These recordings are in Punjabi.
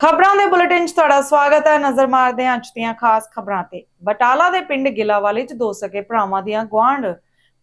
ਖਬਰਾਂ ਦੇ ਬੁਲੇਟਿਨ 'ਚ ਤੁਹਾਡਾ ਸਵਾਗਤ ਹੈ। ਨਜ਼ਰ ਮਾਰਦੇ ਹਾਂ ਅੱਜ ਦੀਆਂ ਖਾਸ ਖਬਰਾਂ ਤੇ। ਬਟਾਲਾ ਦੇ ਪਿੰਡ ਗਿਲਾਵਾਲੀ 'ਚ ਦੋ ਸਕੇ ਭਰਾਵਾਂ ਦੀਆਂ ਗੁਆਂਢ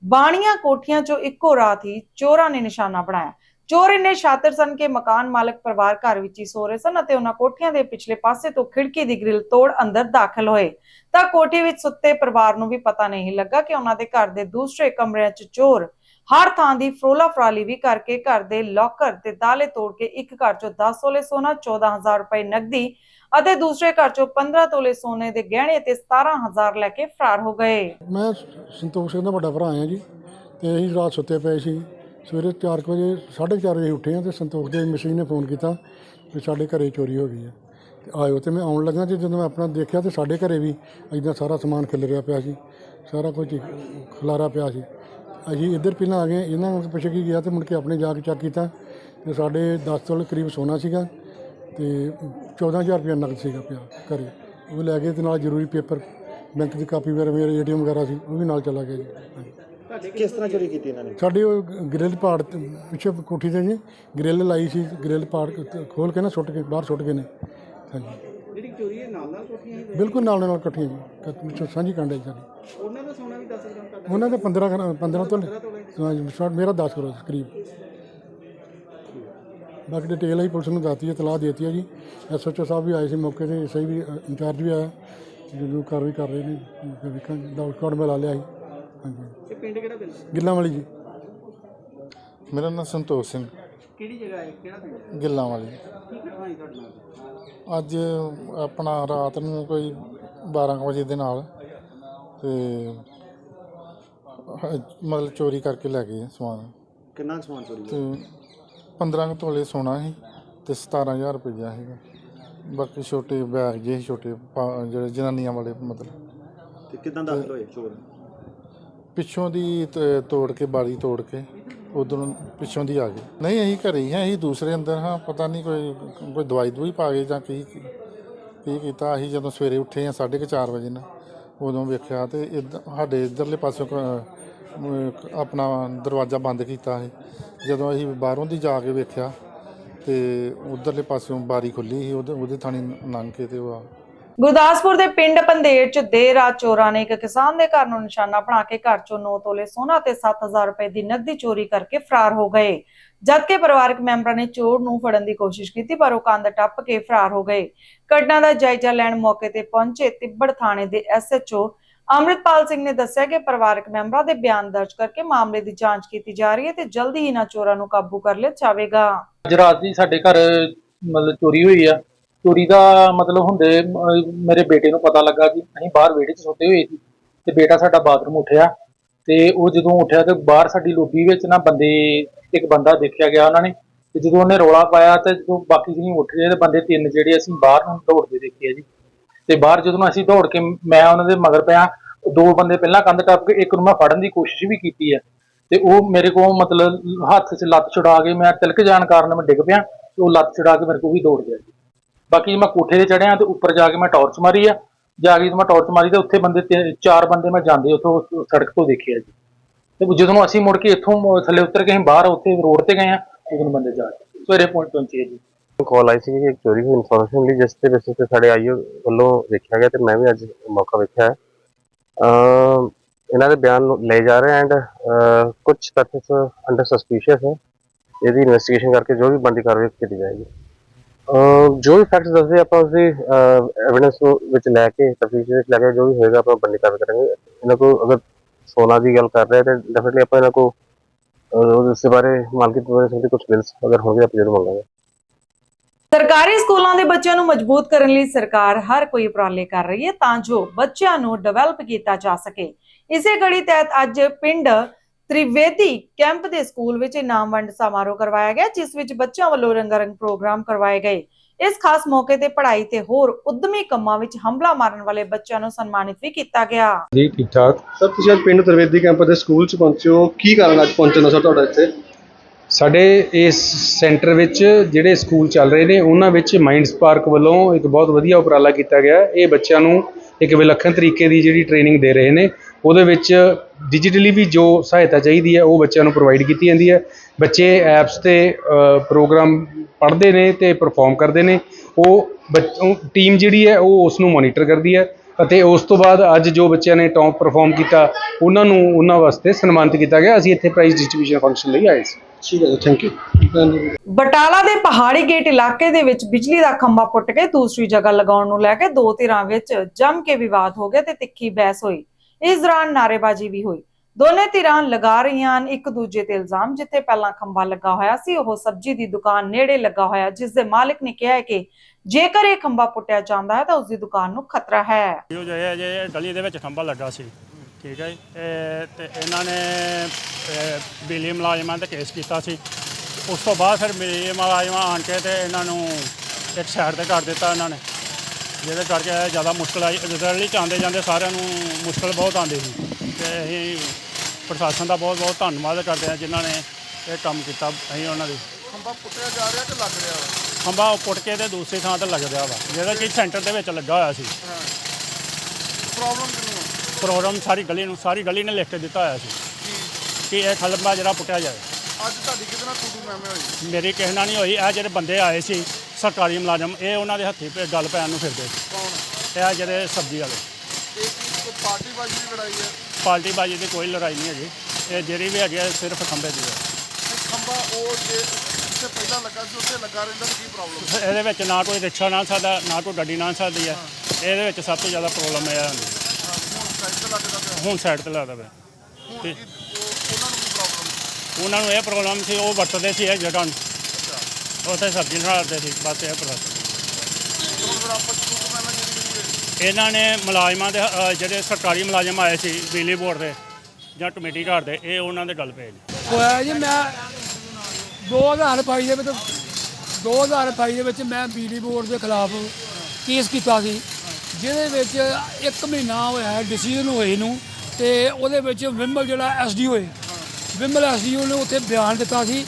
ਬਾਣੀਆਂ ਕੋਠੀਆਂ 'ਚੋਂ ਇੱਕੋ ਰਾਤ ਹੀ ਚੋਰਾਂ ਨੇ ਨਿਸ਼ਾਨਾ ਬਣਾਇਆ। ਚੋਰ ਇੰਨੇ ਸ਼ਾਤਰ ਸਨ ਕਿ ਮਕਾਨ ਮਾਲਕ ਪਰਿਵਾਰ ਘਰ ਵਿੱਚ ਹੀ ਸੋ ਰਹੇ ਸਨ ਅਤੇ ਉਹਨਾਂ ਕੋਠੀਆਂ ਦੇ ਪਿਛਲੇ ਪਾਸੇ ਤੋਂ ਖਿੜਕੀ ਦੀ ਗ੍ਰਿਲ ਤੋੜ ਅੰਦਰ ਦਾਖਲ ਹੋਏ। ਤਾਂ ਕੋਠੀ ਵਿੱਚ ਸੁੱਤੇ ਪਰਿਵਾਰ ਨੂੰ ਵੀ ਪਤਾ ਨਹੀਂ ਲੱਗਾ ਕਿ ਉਹਨਾਂ ਦੇ ਘਰ ਦੇ ਦੂਸਰੇ ਕਮਰਿਆਂ 'ਚ ਚੋਰ ਹਰ ਥਾਂ ਦੀ ਫਰੋਲਾ ਫਰਾਲੀ ਵੀ ਕਰਕੇ ਘਰ ਦੇ ਲੋਕਰ ਤੇ ਤਾਲੇ ਤੋੜ ਕੇ ਇੱਕ ਘਰ ਚੋਂ 10 ਤੋਲੇ ਸੋਨਾ 14000 ਰੁਪਏ ਨਕਦੀ ਅਤੇ ਦੂਸਰੇ ਘਰ ਚੋਂ 15 ਤੋਲੇ ਸੋਨੇ ਦੇ ਗਹਿਣੇ ਤੇ 17000 ਲੈ ਕੇ ਫਰਾਰ ਹੋ ਗਏ। ਮੈਂ ਸੰਤੋਖ ਸਿੰਘ ਦਾ ਵੱਡਾ ਭਰਾ ਹਾਂ ਜੀ ਤੇ ਅਸੀਂ ਰਾਤ ਸੁੱਤੇ ਪਏ ਸੀ। ਸਵੇਰੇ 4 ਵਜੇ 4:30 ਵਜੇ ਉੱਠੇ ਹਾਂ ਤੇ ਸੰਤੋਖ ਦੇ ਮਿਸੀ ਨੇ ਫੋਨ ਕੀਤਾ ਕਿ ਸਾਡੇ ਘਰੇ ਚੋਰੀ ਹੋ ਗਈ ਹੈ। ਤੇ ਆਇਓ ਤੇ ਮੈਂ ਆਉਣ ਲੱਗਾ ਤੇ ਜਦੋਂ ਮੈਂ ਆਪਣਾ ਦੇਖਿਆ ਤੇ ਸਾਡੇ ਘਰੇ ਵੀ ਇਦਾਂ ਸਾਰਾ ਸਮਾਨ ਖਿਲ ਰਿਹਾ ਪਿਆ ਸੀ। ਸਾਰਾ ਕੁਝ ਖਲਾਰਾ ਪਿਆ ਸੀ। ਅਸੀਂ ਇੱਧਰ ਪਹਿਲਾਂ ਆ ਗਏ ਇਹਨਾਂ ਨੂੰ ਪੁੱਛ ਕੇ ਗਿਆ ਤੇ ਮੁੜ ਕੇ ਆਪਣੇ ਜਾ ਕੇ ਚੈੱਕ ਕੀਤਾ ਤੇ ਸਾਡੇ 10 ਤੋਲੇ ਕਰੀਬ ਸੋਨਾ ਸੀਗਾ ਤੇ 14000 ਰੁਪਏ ਨਕਦ ਸੀਗਾ ਪਿਆ ਘਰੇ। ਉਹ ਲੈ ਗਏ ਤੇ ਨਾਲ ਜ਼ਰੂਰੀ ਪੇਪਰ ਬੈਂਕ ਦੀ ਕਾਪੀ ਵਗੈਰਾ ਮੇਰੇ ਏਟੀਐਮ ਵਗੈਰਾ ਸੀ ਉਹ ਵੀ ਨਾਲ ਚਲਾ ਗਿਆ ਜੀ। ਕਿਸ ਤਰ੍ਹਾਂ ਚੋਰੀ ਕੀਤੀ ਇਹਨਾਂ ਨੇ? ਸਾਡੀ ਉਹ ਗ੍ਰਿਲ ਪਾੜ ਤੇ ਪਿੱਛੇ ਕੋਠੀ ਤੇ ਜੀ ਗ੍ਰਿਲ ਲਾਈ ਸੀ ਗ੍ਰਿਲ ਪਾੜ ਖੋਲ ਕੇ ਨਾ ਸੁੱਟ ਕੇ ਬਾਹਰ ਸੁੱਟ ਗਏ ਨੇ। ਹਾਂਜੀ। ਜਿਹੜੀ ਚੋਰੀ ਹੈ ਨਾਲ ਨਾਲ ਕੋਠੀਆਂ ਹੀ ਬਿਲਕੁਲ ਨਾਲ ਨਾਲ ਇਕੱਠੀਆਂ ਜੀ ਕ- ਪਿੱਛੋਂ ਸਾਂਝੀ ਕਾਂਡੇ ਸਾਡੀ। ਉਹਨਾਂ ਦਾ ਸੋਨਾ ਵੀ 10 ਗ੍ਰਾਮ ਉਹਨਾਂ ਦੇ 15 ਗ੍ਰਾ- 15 ਤੋਂ ਹਾਂਜੀ ਸ਼ਾਰਟ ਮੇਰਾ 10 ਕਰੋੜ ਕਰੀਬ। ਬਾਕੀ ਡਿਟੇਲ ਹੀ ਪੁਲਿਸ ਨੂੰ ਦੱਸਤੀ ਹੈ ਤਲਾਹ ਦੇਤੀ ਹੈ ਜੀ। ਐਸਐਚਓ ਸਾਹਿਬ ਵੀ ਆਏ ਸੀ ਮੌਕੇ ਤੇ ਸਹੀ ਵੀ ਅ, ਇੰਚਾਰਜ ਵੀ ਆਇਆ। ਜਦੋਂ ਕਾਰਵਾਈ ਕਰ ਰਹੇ ਨੇ ਫਿਰ ਵੇਖਾਂਗੇ। ਡਾਊਟ ਕਾਰਡ ਮਿਲਾ ਲਿਆ ਸੀ। ਹਾਂਜੀ। ਇਹ ਪਿੰਡ ਕਿਹੜਾ ਪਿੰਡ? ਗਿੱਲਾਂ ਵਾਲੀ ਜੀ। ਮੇਰਾ ਨਾਮ ਸੰਤੋਖ ਸਿੰਘ। ਕਿਹੜੀ ਜਗ੍ਹਾ ਹੈ? ਕਿਹੜਾ ਪਿੰਡ? ਗਿੱਲਾਂ ਵਾਲੀ ਕੀ ਘਟਨਾ ਹੋਈ ਤੁਹਾਡੇ ਨਾਲ? ਅੱਜ ਆਪਣਾ ਰਾਤ ਨੂੰ ਕੋਈ 12 ਕੁ ਵਜੇ ਦੇ ਨਾਲ ਤੇ ਹ- ਮਤਲਬ ਚੋਰੀ ਕਰਕੇ ਲੈ ਗਏ ਸਮਾਨ। ਕਿੰਨਾ ਕੁ ਸਮਾਨ ਚੋਰੀ ਤੇ 15 ਕੁ ਤੋਲੇ ਸੋਨਾ ਸੀ ਤੇ 17000 ਰੁਪਈਆ ਸੀਗਾ। ਬਾਕੀ ਛੋਟੇ ਬੈਗ ਜਿਹੇ ਛੋਟੇ ਪਾ- ਜਿਹੜੇ ਜਨਾਨੀਆਂ ਵਾਲੇ ਮਤਲਬ। ਤੇ ਕਿਦਾਂ ਦਾਖਲ ਹੋਏ ਚੋਰ? ਪਿੱਛੋਂ ਦੀ ਤ- ਤੋੜ ਕੇ ਬਾਰੀ ਤੋੜ ਕੇ ਉਧਰੋਂ ਪਿੱਛੋਂ ਦੀ ਆ ਗਏ। ਨਹੀਂ ਅਸੀਂ ਘਰੇ ਹੀ ਹਾਂ ਅਸੀਂ ਦੂਸਰੇ ਅੰਦਰ ਹਾਂ ਪਤਾ ਨਹੀਂ ਕੋਈ ਕੋਈ ਦਵਾਈ ਦਵਾਈ ਪਾ ਗਏ ਜਾਂ ਕੀ ਕੀ ਕੀਤਾ। ਅਸੀਂ ਜਦੋਂ ਸਵੇਰੇ ਉੱਠੇ ਹਾਂ 4:30 ਵਜੇ ਨਾ ਉਦੋਂ ਵੇਖਿਆ ਤੇ ਇੱਧ- ਸਾਡੇ ਇਧਰਲੇ ਪਾਸੋਂ ਕ- ਅਮ, ਆਪਣਾ ਦਰਵਾਜ਼ਾ ਬੰਦ ਕੀਤਾ ਸੀ। ਜਦੋਂ ਅਸੀਂ ਬਾਹਰੋਂ ਦੀ ਜਾ ਕੇ ਵੇਖਿਆ ਤੇ ਉਧਰਲੇ ਪਾਸਿਓਂ ਬਾਰੀ ਖੁੱਲੀ ਸੀ ਉਹਦੇ ਉਹਦੇ ਥਾਣੀ ਲੰਘ ਕੇ ਤੇ ਉਹ ਆ ਗੁਰਦਾਸਪੁਰ ਦੇ ਪਿੰਡ ਪੰਧੇੜ 'ਚ ਦੇਰ ਰਾਤ ਚੋਰਾਂ ਨੇ ਇੱਕ ਕਿਸਾਨ ਦੇ ਘਰ ਨੂੰ ਨਿਸ਼ਾਨਾ ਬਣਾ ਕੇ ਘਰ 'ਚੋਂ 9 ਤੋਲੇ ਸੋਨਾ ਤੇ 7000 ਰੁਪਏ ਦੀ ਨਕਦੀ ਚੋਰੀ ਕਰਕੇ ਫਰਾਰ ਹੋ ਗਏ। ਜਦਕਿ ਪਰਿਵਾਰਕ ਮੈਂਬਰਾਂ ਨੇ ਚੋਰ ਨੂੰ ਫੜਨ ਦੀ ਕੋਸ਼ਿਸ਼ ਕੀਤੀ ਪਰ ਉਹ ਕੰਧ ਟੱਪ ਕੇ ਫਰਾਰ ਹੋ ਗਏ। ਘਟਨਾ ਦਾ ਜਾਇਜ਼ਾ ਲੈਣ ਮੌਕੇ ਤੇ ਪਹੁੰਚੇ ਤਿੱਬੜ ਥਾਣੇ ਦੇ ਐਸਐਚਓ ਅੰਮ੍ਰਿਤਪਾਲ ਸਿੰਘ ਨੇ ਦੱਸਿਆ ਕਿ ਪਰਿਵਾਰਕ ਮੈਂਬਰਾਂ ਦੇ ਬਿਆਨ ਦਰਜ ਕਰਕੇ ਮਾਮਲੇ ਦੀ ਜਾਂਚ ਕੀਤੀ ਜਾ ਰਹੀ ਹੈ ਤੇ ਜਲਦੀ ਹੀ ਇਹਨਾਂ ਚੋਰਾਂ ਨੂੰ ਕਾਬੂ ਕਰ ਲਿਆ ਜਾਵੇਗਾ। ਅੱਜ ਰਾਤ ਦੀ ਸਾਡੇ ਘਰ ਮਤਲਬ ਚੋਰੀ ਹੋਈ ਆ। ਚੋਰੀ ਦਾ ਮਤਲਬ ਹੁੰਦੇ, ਮੇਰੇ ਬੇਟੇ ਨੂੰ ਪਤਾ ਲੱਗਾ ਕਿ ਅਸੀਂ ਬਾਹਰ ਵਿਹੜੇ 'ਚ ਸੁੱਤੇ ਹੋਏ ਸੀ ਤੇ ਬੇਟਾ ਸਾਡਾ ਬਾਥਰੂਮ ਉੱਠਿਆ ਤੇ ਉਹ ਜਦੋਂ ਉੱਠਿਆ ਤੇ ਬਾਹਰ ਸਾਡੀ ਲੋਬੀ ਵਿੱਚ ਨਾ ਬੰਦੇ, ਇੱਕ ਬੰਦਾ ਦੇਖਿਆ ਗਿਆ ਉਹਨਾਂ ਨੇ ਤੇ ਜਦੋਂ ਉਹਨੇ ਰੋਲਾ ਪਾਇਆ ਤੇ ਜਦੋਂ ਬਾਕੀ ਜਿਹੀ ਉੱਠ ਗਏ ਤੇ ਬੰਦੇ ਤਿੰਨ ਜਿਹੜੇ ਅਸੀਂ ਬਾਹਰ ਨੂੰ ਦੌੜਦੇ ਦੇਖੇ ਆ ਜੀ। ਤੇ ਬਾਹਰ ਜਦੋਂ ਅਸੀਂ ਦੌੜ ਕੇ ਮੈਂ ਉਹਨਾਂ ਦੇ ਮਗਰ ਪਿਆ, ਦੋ ਬੰਦੇ ਪਹਿਲਾਂ ਕੰਧ ਟੱਪ ਕੇ ਇੱਕ ਨੂੰ ਮੈਂ ਫੜਨ ਦੀ ਕੋਸ਼ਿਸ਼ ਵੀ ਕੀਤੀ ਹੈ। ਤੇ ਉਹ ਮੇਰੇ ਕੋਲ ਮਤਲਬ ਹੱਥ 'ਚ ਲੱਤ ਛੁਡਾ ਕੇ ਮੈਂ ਤਿਲਕ ਜਾਣ ਕਾਰਨ ਮੈਂ ਡਿੱਗ ਪਿਆ, ਤੇ ਉਹ ਲੱਤ ਛੁਡਾ ਕੇ ਮੇਰੇ ਕੋਲ ਵੀ ਦੌੜ ਗਿਆ ਜੀ। ਬਾਕੀ ਮੈਂ ਕੋਠੇ ਤੇ ਚੜਿਆ ਤੇ ਉੱਪਰ ਜਾ ਕੇ ਮੈਂ ਟਾਰਚ ਮਾਰੀ ਆ। ਜਾ ਕੇ ਜਦੋਂ ਮੈਂ ਟਾਰਚ ਮਾਰੀ ਤੇ ਉੱਥੇ ਬੰਦੇ ਤਿੰਨ- ਚਾਰ ਬੰਦੇ ਮੈਂ ਜਾਂਦੇ ਉੱਥੋਂ ਸੜਕ ਤੋਂ ਦੇਖਿਆ ਜੀ। ਤੇ ਜਦੋਂ ਅਸੀਂ ਮੁੜ ਕੇ ਇੱਥੋਂ ਥੱਲੇ ਉਤਰ ਕੇ ਅਸੀਂ ਬਾਹਰ ਉੱਥੇ ਰੋਡ ਤੇ ਗਏ ਆ, ਉਦੋਂ ਬੰਦੇ ਜਾ ਕੇ ਸਵੇਰੇ ਪਹੁੰਚ ਪਹੁੰਚੇ ਜੀ। ਕਾਲ ਆਈ ਸੀ ਕਿ ਇੱਕ ਚੋਰੀ ਦੀ ਇਨਫੋਰਮੇਸ਼ਨ ਮਿਲੀ ਜਿਸ ਦੇ ਬੇਸਿਸ ਤੇ ਸਾਡੇ ਆਈਓ ਵੱਲੋਂ ਦੇਖਿਆ ਗਿਆ ਤੇ ਮੈਂ ਵੀ ਅੱਜ ਮੌਕਾ ਵੇਖਿਆ। ਹੈ ਅਮ, ਇਹਨਾਂ ਦੇ ਬਿਆਨ ਲਏ ਜਾ ਰਹੇ ਐਂਡ ਕੁਝ ਤੱਥ ਅੰਡਰ ਸਸਪੀਸ਼ੀਅਸ ਹੈ ਇਹਦੀ ਇਨਵੈਸਟੀਗੇਸ਼ਨ ਕਰਕੇ ਜੋ ਵੀ ਬੰਦੀ ਕਾਰਵਾਈ ਕੀਤੀ ਜਾਏਗੀ। ਅਮ, ਜੋ ਵੀ ਫੈਕਟਸ ਦੱਸਦੇ ਆਪਾਂ ਉਸਦੀ ਐਵੀਡੈਂਸ ਵਿੱਚ ਲੈ ਕੇ, ਤਫਤੀਸ਼ ਵਿੱਚ ਲੈ ਕੇ ਜੋ ਵੀ ਹੋਏਗਾ ਆਪਾਂ ਬੰਦੀ ਕਾਰਵਾਈ ਕਰਾਂਗੇ। ਇਹਨਾਂ ਕੋਲ ਅਗਰ ਸੋਨਾ ਦੀ ਗੱਲ ਕਰ ਰਹੇ ਤੇ ਡੈਫੀਨਿਟਲੀ ਆਪਾਂ ਇਹਨਾਂ ਕੋਲ ਉਸ ਬਾਰੇ ਮਾਲਕੀ ਬਾਰੇ ਸੰਬੰਧੀ ਕੁਝ ਬਿਲਸ ਅਗਰ ਹੋਣਗੇ ਆਪਾਂ ਜ਼ਰੂਰ ਮੰਗਾਂਗੇ ਸਰਕਾਰੀ ਸਕੂਲਾਂ ਦੇ ਬੱਚਿਆਂ ਨੂੰ ਮਜ਼ਬੂਤ ਕਰਨ ਲਈ ਸਰਕਾਰ ਹਰ ਕੋਈ ਉਪਰਾਲੇ ਕਰ ਰਹੀ ਹੈ ਤਾਂ ਜੋ ਬੱਚਿਆਂ ਨੂੰ ਡਿਵੈਲਪ ਕੀਤਾ ਜਾ ਸਕੇ। ਇਸੇ ਕੜੀ ਤਹਿਤ ਅੱਜ ਪਿੰਡ ਤ੍ਰਿਵੇਦੀ ਕੈਂਪ ਦੇ ਸਕੂਲ ਵਿੱਚ ਇਨਾਮ ਵੰਡ ਸਮਾਰੋਹ ਕਰਵਾਇਆ ਗਿਆ ਜਿਸ ਵਿੱਚ ਬੱਚਿਆਂ ਵੱਲੋਂ ਰੰਗਾਰੰਗ ਪ੍ਰੋਗਰਾਮ ਕਰਵਾਏ ਗਏ। ਇਸ ਖਾਸ ਮੌਕੇ ਤੇ ਪੜ੍ਹਾਈ ਤੇ ਹੋਰ ਉਦਮੀ ਕੰਮਾਂ ਵਿੱਚ ਹੰਭਲਾ ਮਾਰਨ ਵਾਲੇ ਬੱਚਿਆਂ ਨੂੰ ਸਨਮਾਨਿਤ ਵੀ ਕੀਤਾ ਗਿਆ। ਜੀ ਠੀਕ ਠਾਕ ਸਰ ਤੁਸੀਂ ਅੱਜ ਪਿੰਡ ਤਰਵੇਦੀ ਕੈਂਪ ਦੇ ਸਕੂਲ ਚ ਪਹੁੰਚੇ ਹੋ। ਕੀ ਕਾਰਨ ਅੱਜ ਪਹੁੰਚਣ ਦਾ ਸਰ ਤੁਹਾਡਾ ਇੱਥੇ? ਸਾਡੇ ਇਸ ਸੈਂਟਰ ਵਿੱਚ ਜਿਹੜੇ ਸਕੂਲ ਚੱਲ ਰਹੇ ਨੇ, ਉਹਨਾਂ ਵਿੱਚ ਮਾਈਂਡ ਸਪਾਰਕ ਵੱਲੋਂ ਇੱਕ ਬਹੁਤ ਵਧੀਆ ਉਪਰਾਲਾ ਕੀਤਾ ਗਿਆ ਇਹ ਬੱਚਿਆਂ ਨੂੰ ਇੱਕ ਵਿਲੱਖਣ ਤਰੀਕੇ ਦੀ ਜਿਹੜੀ ਟ੍ਰੇਨਿੰਗ ਦੇ ਰਹੇ ਨੇ, ਉਹਦੇ ਵਿੱਚ ਡਿਜੀਟਲੀ ਵੀ ਜੋ ਸਹਾਇਤਾ ਚਾਹੀਦੀ ਹੈ, ਉਹ ਬੱਚਿਆਂ ਨੂੰ ਪ੍ਰੋਵਾਈਡ ਕੀਤੀ ਜਾਂਦੀ ਹੈ। ਬੱਚੇ ਐਪਸ ਤੇ ਪ੍ਰੋਗਰਾਮ ਪੜ੍ਹਦੇ ਨੇ ਤੇ ਪਰਫਾਰਮ ਕਰਦੇ ਨੇ। ਉਹ ਟੀਮ ਜਿਹੜੀ ਹੈ, ਉਹ ਉਸ ਨੂੰ ਮੋਨੀਟਰ ਕਰਦੀ ਹੈ। ਅਤੇ ਉਸ ਤੋਂ ਬਾਅਦ ਅੱਜ ਜੋ ਬੱਚਿਆਂ ਨੇ ਟੌਪ ਪਰਫਾਰਮ ਕੀਤਾ ਉਹਨਾਂ ਨੂੰ ਉਹਨਾਂ ਵਾਸਤੇ ਸਨਮਾਨਿਤ ਕੀਤਾ ਗਿਆ। ਅਸੀਂ ਇੱਥੇ ਪ੍ਰਾਈਜ਼ ਡਿਸਟ੍ਰੀਬਿਊਸ਼ਨ ਫੰਕਸ਼ਨ ਲਈ ਆਏ ਸੀ। ਠੀਕ ਹੈ ਜੀ ਥੈਂਕ ਯੂ ਬਟਾਲਾ ਦੇ ਪਹਾੜੀ ਗੇਟ ਇਲਾਕੇ ਦੇ ਵਿੱਚ ਬਿਜਲੀ ਦਾ ਖੰਭਾ ਪੁੱਟ ਕੇ ਦੂਸਰੀ ਜਗ੍ਹਾ ਲਗਾਉਣ ਨੂੰ ਲੈ ਕੇ ਦੋ ਧਿਰਾਂ ਵਿੱਚ ਜੰਮ ਕੇ ਵਿਵਾਦ ਹੋ ਗਿਆ ਤੇ ਤਿੱਖੀ ਬਹਿਸ ਹੋਈ। ਇਸ ਦੌਰਾਨ ਨਾਅਰੇਬਾਜ਼ੀ ਵੀ ਹੋਈ। ਦੋਨੇ ਧਿਰਾਂ ਲਗਾ ਰਹੀਆਂ ਹਨ ਇੱਕ ਦੂਜੇ ਤੇ ਇਲਜ਼ਾਮ ਜਿੱਥੇ ਪਹਿਲਾਂ ਖੰਭਾ ਲੱਗਾ ਹੋਇਆ ਸੀ ਉਹ ਸਬਜ਼ੀ ਦੀ ਦੁਕਾਨ ਨੇੜੇ ਲੱਗਾ ਹੋਇਆ ਜਿਸ ਦੇ ਮਾਲਕ ਨੇ ਕਿਹਾ ਹੈ ਕਿ ਜੇਕਰ ਇਹ ਖੰਭਾ ਪੁੱਟਿਆ ਜਾਂਦਾ ਹੈ ਤਾਂ ਉਸ ਦੀ ਦੁਕਾਨ ਨੂੰ ਖਤਰਾ ਹੈ। ਇਹੋ ਜਿਹਾ ਹੈ ਜੇ ਗਲੀ ਦੇ ਵਿੱਚ ਖੰਭਾ ਲੱਗਾ ਸੀ ਠੀਕ ਹੈ ਜੀ। ਇਹ ਤੇ ਇਹਨਾਂ ਨੇ ਇਹ, ਬਿਜਲੀ ਮੁਲਾਜ਼ਮਾਂ ਤੇ ਕੇਸ ਕੀਤਾ ਸੀ। ਉਸ ਤੋਂ ਬਾਅਦ ਫਿਰ ਬਿਜਲੀ ਮੁਲਾਜ਼ਮਾਂ ਆਣ ਕੇ ਤੇ ਇਹਨਾਂ ਨੂੰ ਇੱਕ ਸਾਈਡ ਤੇ ਕਰ ਦਿੱਤਾ ਇਹਨਾਂ ਨੇ ਜਿਹਦੇ ਕਰਕੇ ਜ਼ਿਆਦਾ ਮੁਸ਼ਕਲ ਆਈ। ਰਿਜ਼ਲਟ ਚਾਹੁੰਦੇ ਜਾਂਦੇ ਸਾਰਿਆਂ ਨੂੰ ਮੁਸ਼ਕਲ ਬਹੁਤ ਆਉਂਦੀ ਸੀ। ਤੇ ਅਸੀਂ ਪ੍ਰਸ਼ਾਸਨ ਦਾ ਬਹੁਤ ਬਹੁਤ ਧੰਨਵਾਦ ਕਰਦੇ ਹਾਂ ਜਿਨ੍ਹਾਂ ਨੇ ਇਹ ਕੰਮ ਕੀਤਾ ਅਸੀਂ ਉਹਨਾਂ ਦੀ ਖੰਭਾ ਪੁੱਟਿਆ ਜਾ ਰਿਹਾ ਕਿ ਲੱਗ ਰਿਹਾ? ਖੰਭਾ ਉਹ ਪੁੱਟ ਕੇ ਤੇ ਦੂਸਰੀ ਥਾਂ ਤੇ ਲੱਗ ਰਿਹਾ ਵਾ ਜਿਹੜਾ ਕਿ ਸੈਂਟਰ ਦੇ ਵਿੱਚ ਲੱਗਾ ਹੋਇਆ ਸੀ। ਪ੍ਰੋਗਰਾਮ ਸਾਰੀ ਗਲੀ ਨੂੰ ਸਾਰੀ ਗਲੀ ਨੇ ਲਿਖ ਕੇ ਦਿੱਤਾ ਹੋਇਆ ਸੀ ਕਿ ਇਹ ਖਲੰਬਾ ਜਿਹੜਾ ਪੁੱਟਿਆ ਜਾਏ। ਅੱਜ ਤੁਹਾਡੀ ਨਾਲ ਟੂਟੂ ਮੈਮੇ ਹੋਈ। ਮੇਰੀ ਕਿਸੇ ਨਾਲ ਨਹੀਂ ਹੋਈ ਇਹ ਜਿਹੜੇ ਬੰਦੇ ਆਏ ਸੀ ਸਰਕਾਰੀ ਮੁਲਾਜ਼ਮ ਇਹ ਉਹਨਾਂ ਦੇ ਹੱਥੀ ਪੇ ਗੱਲ ਪੈਣ ਨੂੰ ਫਿਰਦੇ ਸੀ। ਕੌਣ? ਇਹ ਜਿਹੜੇ ਸਬਜ਼ੀ ਵਾਲੇ। ਪਾਰਟੀ ਬਾਜੀ ਦੀ ਲੜਾਈ ਹੈ? ਪਾਰਟੀ ਬਾਜੀ ਦੀ ਕੋਈ ਲੜਾਈ ਨਹੀਂ ਹੈਗੀ। ਇਹ ਜਿਹੜੀ ਵੀ ਹੈਗੀ ਹੈ ਸਿਰਫ ਖੰਬੇ ਦੀ ਹੈ। ਖੰਭਾ ਉਹ ਜੇ ਜਿੱਥੇ ਪਹਿਲਾਂ ਲੱਗਾ ਸੀ ਉੱਥੇ ਲੱਗਾ ਰਹਿੰਦਾ ਤਾਂ ਕੀ ਪ੍ਰੋਬਲਮ ਇਹਦੇ ਵਿੱਚ ਨਾ ਕੋਈ ਰਿਕਸ਼ਾ ਨਾ ਸਕਦਾ ਨਾ ਕੋਈ ਗੱਡੀ ਨਾ ਸਕਦੀ ਹੈ। ਇਹਦੇ ਵਿੱਚ ਸਭ ਤੋਂ ਜ਼ਿਆਦਾ ਪ੍ਰੋਬਲਮ ਇਹ ਆਉਂਦੀ ਹੁਣ ਸਾਈਡ ਤੇ ਲੱਗਦਾ ਪਿਆ। ਹੁਣ ਸਾਈਡ ਤੇ ਲੱਗਦਾ ਪਿਆ। ਹੁਣ ਕੀ ਉਹ- ਉਹਨਾਂ ਨੂੰ ਕੀ ਪ੍ਰੋਬਲਮ ਉਹਨਾਂ ਨੂੰ ਇਹ ਪ੍ਰੋਬਲਮ ਸੀ ਉਹ ਵਰਤਦੇ ਸੀ ਇਹ ਜਗ੍ਹਾ ਨੂੰ। ਉੱਥੇ ਸਬਜ਼ੀ ਬਣਾਉਂਦੇ ਸੀ ਬਸ ਇਹ ਪ੍ਰੋਬਲਮ ਹੁਣ ਫਿਰ ਆਪਾਂ ਜਿਹੜੀ ਜਿਹੜੀ ਇਹਨਾਂ ਨੇ ਮੁਲਾਜ਼ਮਾਂ ਦੇ ਅ, ਜਿਹੜੇ ਸਰਕਾਰੀ ਮੁਲਾਜ਼ਮ ਆਏ ਸੀ ਬਿਜਲੀ ਬੋਰਡ ਦੇ ਜਾਂ ਕਮੇਟੀ ਘਰ ਦੇ ਇਹ ਉਹਨਾਂ ਦੇ ਗੱਲ ਪਏ ਨੇ। ਹੋਇਆ ਜੀ ਮੈਂ 2022 ਦੇ ਵਿੱਚ 2022 ਦੇ ਵਿੱਚ ਮੈਂ ਬਿਜਲੀ ਬੋਰਡ ਦੇ ਖਿਲਾਫ ਕੇਸ ਕੀਤਾ ਸੀ। ਜਿਹਦੇ ਵਿੱਚ ਇੱਕ ਮਹੀਨਾ ਹੋਇਆ ਡਿਸੀਜਨ ਹੋਏ ਨੂੰ ਤੇ ਉਹਦੇ ਵਿੱਚ ਵਿਮਲ ਜਿਹੜਾ ਐਸਡੀਓ ਹੈ, ਵਿਮਲ ਐਸਡੀਓ ਨੇ ਉੱਥੇ ਬਿਆਨ ਦਿੱਤਾ ਸੀ।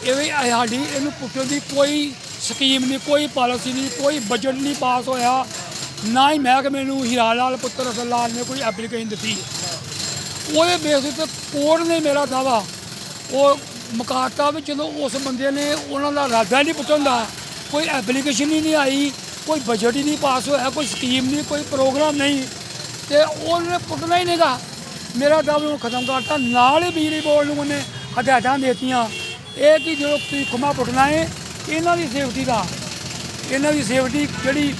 ਇਹ ਸਾਡੀ ਇਹਨੂੰ ਪੁੱਟਣ ਦੀ ਕੋਈ ਸਕੀਮ ਨਹੀਂ, ਕੋਈ ਪਾਲਿਸੀ ਨਹੀਂ, ਕੋਈ ਬਜਟ ਨਹੀਂ ਪਾਸ ਹੋਇਆ। ਨਾ ਹੀ ਮਹਿਕਮੇ ਨੂੰ ਹੀਰਾ ਲਾਲ ਪੁੱਤਰ ਅਸਲ ਲਾਲ ਨੇ ਕੋਈ ਐਪਲੀਕੇਸ਼ਨ ਦਿੱਤੀ। ਉਹਦੇ ਬੇਸ ਉੱਤੇ ਕੋਰਟ ਨੇ ਮੇਰਾ ਦਾਵਾ, ਉਹ ਮੁਕਾਤਾ ਵੀ ਚਲੋ ਉਸ ਬੰਦੇ ਨੇ ਉਹਨਾਂ ਦਾ ਇਰਾਦਾ ਨਹੀਂ ਪੁੱਟਣ ਦਾ, ਕੋਈ ਐਪਲੀਕੇਸ਼ਨ ਹੀ ਨਹੀਂ ਆਈ, ਕੋਈ ਬਜਟ ਹੀ ਨਹੀਂ ਪਾਸ ਹੋਇਆ, ਕੋਈ ਸਕੀਮ ਨਹੀਂ, ਕੋਈ ਪ੍ਰੋਗਰਾਮ ਨਹੀਂ, ਤੇ ਉਹਨੇ ਪੁੱਟਣਾ ਹੀ ਨਹੀਂਗਾ। ਮੇਰਾ ਦਾਵਾ ਨੂੰ ਖਤਮ ਕਰਤਾ, ਨਾਲ ਹੀ ਬਿਜਲੀ ਬੋਰਡ ਨੂੰ ਉਹਨੇ ਹਦਾਇਤਾਂ ਦੇਤੀਆਂ। ਇਹ ਕਿ ਜਦੋਂ ਤੁਸੀਂ ਖੁਮਾ ਪੁੱਟਣਾ ਹੈ ਇਹਨਾਂ ਦੀ ਸੇਫਟੀ ਦਾ, ਇਹਨਾਂ ਦੀ ਸੇਫਟੀ ਜਿਹੜੀ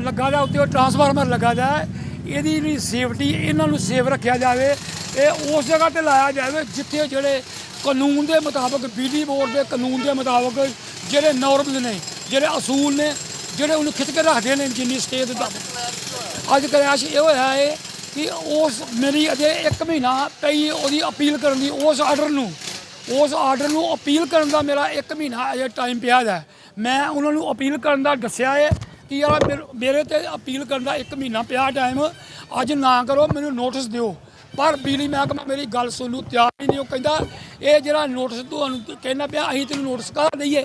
ਲੱਗਾ ਦਾ ਉੱਤੇ ਉਹ ਟਰਾਂਸਫਾਰਮਰ ਲੱਗਾ ਦਾ, ਇਹਦੀ ਜਿਹੜੀ ਸੇਫਟੀ ਇਹਨਾਂ ਨੂੰ ਸੇਫ ਰੱਖਿਆ ਜਾਵੇ, ਇਹ ਉਸ ਜਗ੍ਹਾ ਤੇ ਲਾਇਆ ਜਾਵੇ, ਜਿੱਥੇ ਜਿਹੜੇ ਕਾਨੂੰਨ ਦੇ ਮੁਤਾਬਕ ਬਿਜਲੀ ਬੋਰਡ ਦੇ ਕਾਨੂੰਨ ਦੇ ਮੁਤਾਬਕ ਜਿਹੜੇ ਨਾਰਮਸ ਨੇ, ਜਿਹੜੇ ਅਸੂਲ ਨੇ, ਜਿਹੜੇ ਉਹਨੂੰ ਖਿੱਚ ਕੇ ਰੱਖਦੇ ਨੇ ਜਿੰਨੀ ਸਟੇਟ ਦਾ। ਅੱਜ ਕਲੈਸ਼ ਇਹ ਹੋਇਆ ਹੈ ਕਿ ਉਸ ਮੇਰੀ ਅਜੇ 1 ਮਹੀਨਾ ਪਈ ਉਹਦੀ ਅਪੀਲ ਕਰਨ ਦੀ, ਉਸ ਆਰਡਰ ਨੂੰ, ਉਸ ਆਰਡਰ ਨੂੰ ਅਪੀਲ ਕਰਨ ਦਾ ਮੇਰਾ 1 ਮਹੀਨਾ ਅਜੇ ਟਾਈਮ ਪਿਆ ਹੈ ਮੈਂ ਉਹਨਾਂ ਨੂੰ ਅਪੀਲ ਕਰਨ ਦਾ ਦੱਸਿਆ ਹੈ ਕਿ ਯਾਰ ਮੇਰੇ- ਮੇਰੇ ਤੇ ਅਪੀਲ ਕਰਨ ਦਾ 1 ਮਹੀਨਾ ਪਿਆ ਟਾਈਮ ਅੱਜ ਨਾ ਕਰੋ, ਮੈਨੂੰ ਨੋਟਿਸ ਦਿਓ। ਪਰ ਬਿਜਲੀ ਮਹਿਕਮਾ ਮੇਰੀ ਗੱਲ ਸੁਣਨ ਨੂੰ ਤਿਆਰ ਹੀ ਨਹੀਂ, ਉਹ ਕਹਿੰਦਾ, ਇਹ ਜਿਹੜਾ ਨੋਟਿਸ ਤੁਹਾਨੂੰ ਕਹਿਣਾ ਪਿਆ, ਅਸੀਂ ਤੈਨੂੰ ਨੋਟਿਸ ਕਰ ਦਈਏ।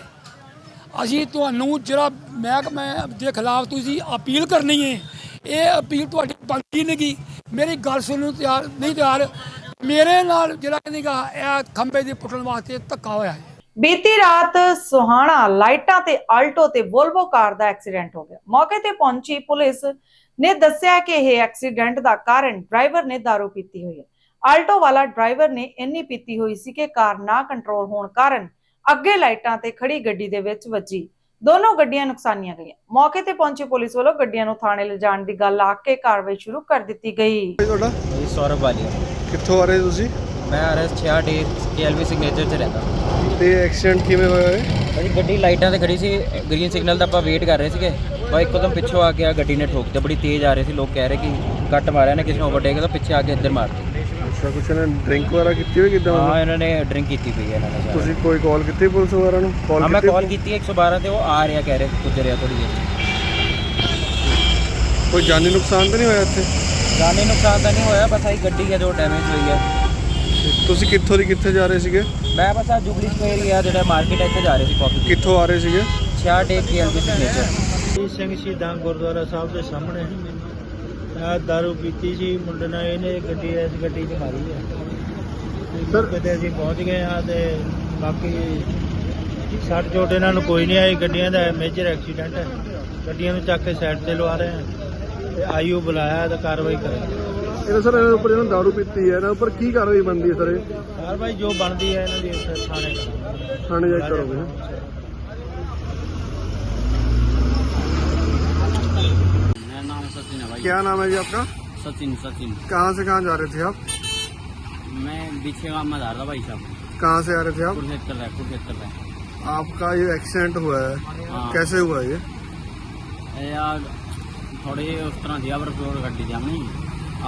ਅਸੀਂ ਤੁਹਾਨੂੰ ਜਿਹੜਾ ਮਹਿਕਮੇ ਦੇ ਖਿਲਾਫ ਤੁਸੀਂ ਅਪੀਲ ਕਰਨੀ ਹੈ, ਇਹ ਅਪੀਲ ਤੁਹਾਡੀ ਬਣਦੀ ਨਹੀਂਗੀ। ਮੇਰੀ ਗੱਲ ਸੁਣਨ ਨੂੰ ਤਿਆਰ, ਨਹੀਂ ਤਿਆਰ, ਮੇਰੇ ਨਾਲ ਜਿਹੜਾ ਨਹੀਂਗਾ, ਇਹ ਖੰਭੇ ਦੇ ਪੁੱਟਣ ਵਾਸਤੇ ਧੱਕਾ ਹੋਇਆ ਹੈ। ਬੀਤੀ ਰਾਤ ਸੁਹਾਣਾ ਲਾਈਟਾਂ ਤੇ ਆਲਟੋ ਤੇ ਵੋਲਵੋ ਕਾਰ ਦਾ ਐਕਸੀਡੈਂਟ ਹੋ ਗਿਆ। ਮੌਕੇ ਤੇ ਪਹੁੰਚੀ ਪੁਲਿਸ ਨੇ ਦੱਸਿਆ ਕਿ ਇਹ ਐਕਸੀਡੈਂਟ ਦਾ ਕਾਰਨ ਡਰਾਈਵਰ ਨੇ दारू ਪੀਤੀ ਹੋਈ ਹੈ। ਆਲਟੋ ਵਾਲਾ ਡਰਾਈਵਰ ਨੇ ਇੰਨੀ ਪੀਤੀ ਹੋਈ ਸੀ ਕਿ ਕਾਰ ਨਾ ਕੰਟਰੋਲ ਹੋਣ ਕਾਰਨ ਅੱਗੇ ਲਾਈਟਾਂ ਤੇ ਖੜੀ ਗੱਡੀ ਦੇ ਵਿੱਚ ਵੱਜੀ। ਦੋਨੋਂ ਗੱਡੀਆਂ ਨੁਕਸਾਨੀਆਂ ਗਈਆਂ। ਮੌਕੇ ਤੇ ਪਹੁੰਚੀ ਪੁਲਿਸ ਵੱਲੋਂ ਗੱਡੀਆਂ ਨੂੰ ਥਾਣੇ ਲਿਜਾਣ ਦੀ ਗੱਲ ਆਖ ਕੇ ਕਾਰਵਾਈ ਸ਼ੁਰੂ ਕਰ ਦਿੱਤੀ ਗਈ। ਤੁਹਾਡਾ? ਸੌਰਵ ਵਾਲੀਆ। ਕਿੱਥੋਂ ਆ ਰਹੇ ਤੁਸੀਂ? ਮੈਂ ਆਰ ਐਸ 66 ਕੇਐਲਵੀ ਸਿਗਨੇਚਰ 'ਚ ਰਹਿੰਦਾ। ਤੇ ਐਕਸੀਡੈਂਟ ਕਿਵੇਂ ਹੋਇਆ ਹੈ ਭਾਜੀ ਗੱਡੀ ਲਾਈਟਾਂ ਤੇ ਖੜੀ ਸੀ ਗ੍ਰੀਨ ਸਿਗਨਲ ਦਾ ਆਪਾਂ ਵੇਟ ਕਰ ਰਹੇ ਸੀਗੇ। ਬਾ ਇੱਕਦਮ ਪਿੱਛੋਂ ਆ ਕੇ ਆ ਗੱਡੀ ਨੇ ਠੋਕ ਤੇ ਬੜੀ ਤੇਜ਼ ਆ ਰਹੀ ਸੀ ਲੋਕ ਕਹਿ ਰਹੇ ਕਿ ਕੱਟ ਮਾਰਿਆ ਨੇ ਕਿਸੇ ਨੂੰ ਓਵਰਟੇਕ ਤਾਂ ਪਿੱਛੇ ਆ ਕੇ ਇੱਧਰ ਮਾਰਤੀ ਅੱਛਾ ਕੁਛ ਨੇ ਡਰਿੰਕ ਵਗੈਰਾ ਕੀਤੀ ਹੋਈ ਕਿਦਾਂ? ਹਾਂ ਇਹਨਾਂ ਨੇ ਡਰਿੰਕ ਕੀਤੀ ਪਈ ਹੈ ਇਹਨਾਂ ਨੇ ਤੁਸੀਂ ਕੋਈ ਕਾਲ ਕੀਤੀ ਪੁਲਿਸ ਵਗੈਰਾ ਨੂੰ? ਹਾਂ ਕਾਲ ਮੈਂ ਕੀਤੀ ਕਾਲ ਕੀਤੀ 112 ਤੇ ਉਹ ਆ ਰਿਹਾ ਕਹਿ ਰਹੇ ਗੁਜ਼ਰ ਰਿਹਾ ਥੋੜੀ ਦੇਰ। ਕੋਈ ਜਾਨੀ ਨੁਕਸਾਨ ਤਾਂ ਨਹੀਂ ਹੋਇਆ ਇੱਥੇ? ਜਾਨੀ ਨੁਕਸਾਨ ਤਾਂ ਨਹੀਂ ਹੋਇਆ ਬਸ ਆਹੀ ਗੱਡੀ ਹੈ ਜੋ ਡੈਮੇਜ ਹੋਈ ਹੈ। ਤੁਸੀਂ ਕਿੱਥੋਂ ਦੀ ਕਿੱਥੇ ਜਾ ਰਹੇ ਸੀਗੇ? ਮੈਂ ਬਸ ਆ ਜੁਬਲੀ ਸਕੁਆਇਰ ਗਿਆ ਜਿਹੜਾ ਮਾਰਕੀਟ ਇੱਥੇ ਜਾ ਰਹੇ ਸੀ ਕਾਫੀ ਕਿੱਥੋਂ ਆ ਰਹੇ ਸੀਗੇ? 66 ਕੇਐਲਵੀ ਸਿਗਨੇਚਰ ਜੀ ਸਿੰਘ ਸ਼ਹੀਦਾਂ ਗੁਰਦੁਆਰਾ ਸਾਹਿਬ ਦੇ ਸਾਹਮਣੇ। ਮੈਂ ਦਾਰੂ ਪੀਤੀ ਸੀ ਮੁੰਡੇ ਨਾਲ ਇਹਨੇ ਗੱਡੀ ਇਸ ਗੱਡੀ 'ਚ ਮਾਰੀ ਹੈ ਸਰ ਕਿਤੇ ਅਸੀਂ ਪਹੁੰਚ ਗਏ ਹਾਂ ਤੇ ਬਾਕੀ ਸੱਟ ਚੋਟ ਇਹਨਾਂ ਨੂੰ ਕੋਈ ਨਹੀਂ ਆਈ। ਗੱਡੀਆਂ ਦਾ ਮੇਜਰ ਐਕਸੀਡੈਂਟ ਹੈ। ਗੱਡੀਆਂ ਨੂੰ ਚੱਕ ਕੇ ਸਾਈਡ ਤੇ ਲਵਾ ਰਹੇ ਹਾਂ ਤੇ ਆਈਓ ਬੁਲਾਇਆ ਤਾਂ ਕਾਰਵਾਈ ਕਰਾਂਗੇ। ਇਹਦਾ ਸਰ ਇਹਨਾਂ ਉੱਪਰ ਇਹਨਾਂ ਦਾਰੂ ਪੀਤੀ ਹੈ ਇਹਨਾਂ ਉੱਪਰ ਕੀ ਕਾਰਵਾਈ ਬਣਦੀ ਹੈ ਸਰ ਇਹ ਕਾਰਵਾਈ ਜੋ ਬਣਦੀ ਹੈ ਇਹਨਾਂ ਦੀ ਉੱਥੇ ਥਾਣੇ ਕਰਾਂਗੇ ਥਾਣੇ ਜਾ ਕੇ ਕਰੋਗੇ ਹੈਂ? मेरा नाम सचिन है भाई क्या नाम है जी आपका सचिन सचिन कहाँ से कहाँ जा रहे थे आप मैं पीछे का मजा रहा भाई साहब कहाँ से आ रहे थे आप कुरुक्षेत्र है कुरुक्षेत्र है आपका ये एक्सीडेंट हुआ है हाँ कैसे हुआ ये ਇਹ यार थोड़ी उस तरह दिया पर फ्लोर गड्डी थी हमने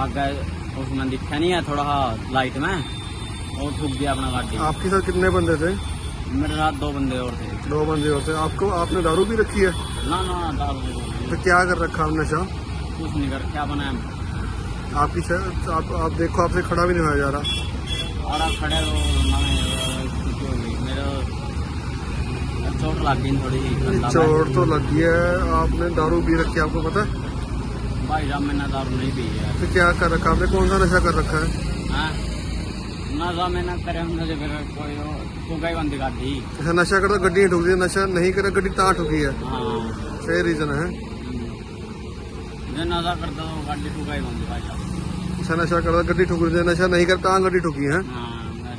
आगे उसमें दिखा नहीं है थोड़ा लाइट में और ठुक दिया अपना गाड़ी आपके साथ कितने बंदे थे? मेरे साथ दो बंदे और थे दो बंदे और थे आपको आपने दारू भी रखी है? ना ना दारू तो क्या कर रखा आपने नशा कुछ नहीं कर क्या बनाया आपकी आप, आप देखो आपसे खड़ा भी नहीं होया जा रहा। और आप खड़े हो मेरे चोट लग गई थोड़ी चोट तो लगी है आपने दारू भी रखी आपको पता है? भाई साहब मैंने दारू नहीं पी है तो क्या कर रखा आपने कौन सा नशा कर रखा है हाँ नशा मैंने करे हमने तो फिर कोई तू गई बंदी कर दी अच्छा नशा करता गड्डी ठुक दी नशा नहीं करे गड्डी ता ठुकी है हाँ सही रीजन है जो नशा करता तो गाड़ी तू गई बंदी भाई साहब अच्छा नशा करता गड्डी ठुक दी नशा नहीं करता गड्डी ठुकी है हाँ मैं-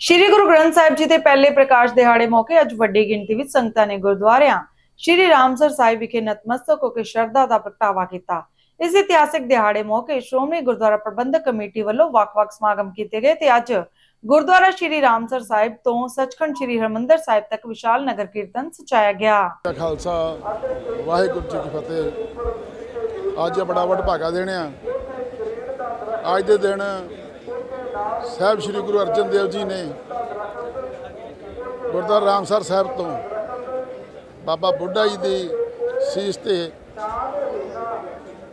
ਸ਼੍ਰੀ ਗੁਰੂ ਗ੍ਰੰਥ ਸਾਹਿਬ ਜੀ ਦੇ ਪਹਿਲੇ ਪ੍ਰਕਾਸ਼ ਦਿਹਾੜੇ ਮੌਕੇ ਅੱਜ ਵੱਡੀ ਗਿਣਤੀ ਵਿੱਚ ਸੰਗਤਾਂ ਨੇ ਗੁਰਦੁਆਰਿਆਂ ਸ਼੍ਰੀ ਰਾਮਸਰ ਸਾਹਿਬ ਵਿਖੇ ਨਤਮਸਤਕ ਹੋ ਕੇ ਸ਼ਰਧਾ ਦਾ ਪ੍ਰਗਟਾਵਾ ਕੀਤਾ। ਇਸ ਇਤਿਹਾਸਕ ਦਿਹਾੜੇ ਮੌਕੇ ਸ਼੍ਰੋਮਣੀ ਗੁਰਦੁਆਰਾ ਪ੍ਰਬੰਧਕ ਕਮੇਟੀ ਵੱਲੋਂ ਵੱਖ-ਵੱਖ ਸਮਾਗਮ ਕੀਤੇ ਗਏ ਤੇ ਅੱਜ ਗੁਰਦੁਆਰਾ ਸ਼੍ਰੀ ਰਾਮਸਰ ਸਾਹਿਬ ਤੋਂ ਸੱਚਖੰਡ ਸ਼੍ਰੀ ਹਰਮੰਦਰ ਸਾਹਿਬ ਤੱਕ ਵਿਸ਼ਾਲ ਨਗਰ ਕੀਰਤਨ ਸਜਾਇਆ ਗਿਆ। ਦਾ ਖਾਲਸਾ, ਵਾਹਿਗੁਰੂ ਜੀ ਕੀ ਫਤਿਹ। ਅੱਜ ਬੜਾ ਵਡਭਾਗਾ ਦਿਨ ਆ। ਅੱਜ ਦੇ ਦਿਨ ਸਾਹਿਬ ਸ੍ਰੀ ਗੁਰੂ ਅਰਜਨ ਦੇਵ ਜੀ ਨੇ ਗੁਰਦੁਆਰਾ ਰਾਮਸਰ ਸਾਹਿਬ ਤੋਂ ਬਾਬਾ ਬੁੱਢਾ ਜੀ ਦੀ ਸੀਸ ਤੇ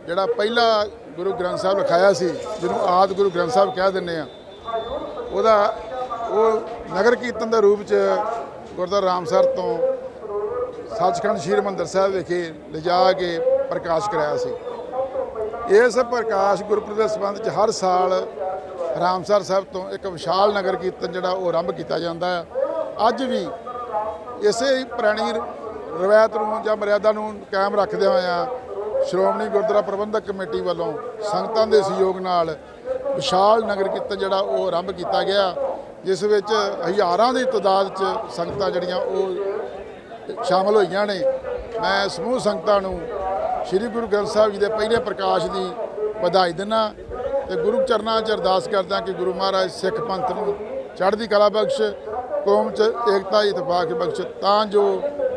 ਜਿਹੜਾ ਪਹਿਲਾ ਗੁਰੂ ਗ੍ਰੰਥ ਸਾਹਿਬ ਲਿਖਾਇਆ ਸੀ, ਜਿਹਨੂੰ ਆਦ ਗੁਰੂ ਗ੍ਰੰਥ ਸਾਹਿਬ ਕਹਿ ਦਿੰਦੇ ਆ, ਉਹਦਾ ਉਹ ਨਗਰ ਕੀਰਤਨ ਦੇ ਰੂਪ ਚ ਗੁਰਦੁਆਰਾ ਰਾਮਸਰ ਤੋਂ ਸੱਚਖੰਡ ਸ਼੍ਰੀ ਹਰਿਮੰਦਰ ਸਾਹਿਬ ਵਿਖੇ ਲਿਜਾ ਕੇ ਪ੍ਰਕਾਸ਼ ਕਰਾਇਆ ਸੀ। ਇਸ ਪ੍ਰਕਾਸ਼ ਗੁਰਪੁਰਬ ਦੇ ਸੰਬੰਧ ਚ ਹਰ ਸਾਲ ਰਾਮਸਰ ਸਾਹਿਬ ਤੋਂ ਇੱਕ ਵਿਸ਼ਾਲ ਨਗਰ ਕੀਰਤਨ ਜਿਹੜਾ ਉਹ ਆਰੰਭ ਕੀਤਾ ਜਾਂਦਾ ਹੈ ਅੱਜ ਵੀ ਇਸੇ ਪੁਰਾਣੀ ਰਵਾਇਤ ਨੂੰ ਜਾਂ ਮਰਿਆਦਾ ਨੂੰ ਕਾਇਮ ਰੱਖਦੇ ਹੋਇਆਂ ਸ਼੍ਰੋਮਣੀ ਗੁਰਦੁਆਰਾ ਪ੍ਰਬੰਧਕ ਕਮੇਟੀ ਵੱਲੋਂ ਸੰਗਤਾਂ ਦੇ ਸਹਿਯੋਗ ਨਾਲ ਵਿਸ਼ਾਲ ਨਗਰ ਕੀਰਤਨ ਜਿਹੜਾ ਉਹ ਆਰੰਭ ਕੀਤਾ ਗਿਆ, ਜਿਸ ਵਿੱਚ ਹਜ਼ਾਰਾਂ ਦੀ ਤਾਦਾਦ 'ਚ ਸੰਗਤਾਂ ਜਿਹੜੀਆਂ ਉਹ ਸ਼ਾਮਲ ਹੋਈਆਂ ਨੇ। ਮੈਂ ਸਮੂਹ ਸੰਗਤਾਂ ਨੂੰ ਸ੍ਰੀ ਗੁਰੂ ਗ੍ਰੰਥ ਸਾਹਿਬ ਜੀ ਦੇ ਪਹਿਲੇ ਪ੍ਰਕਾਸ਼ ਦੀ ਵਧਾਈ ਦਿੰਦਾ ਤੇ ਗੁਰੂ ਚਰਨਾਂ 'ਚ ਅਰਦਾਸ ਕਰਦਾ ਕਿ ਗੁਰੂ ਮਹਾਰਾਜ ਸਿੱਖ ਪੰਥ ਨੂੰ ਚੜ੍ਹਦੀ ਕਲਾ ਬਖਸ਼, ਕੌਮ 'ਚ ਏਕਤਾ ਇਤਫਾਕ ਬਖਸ਼, ਤਾਂ ਜੋ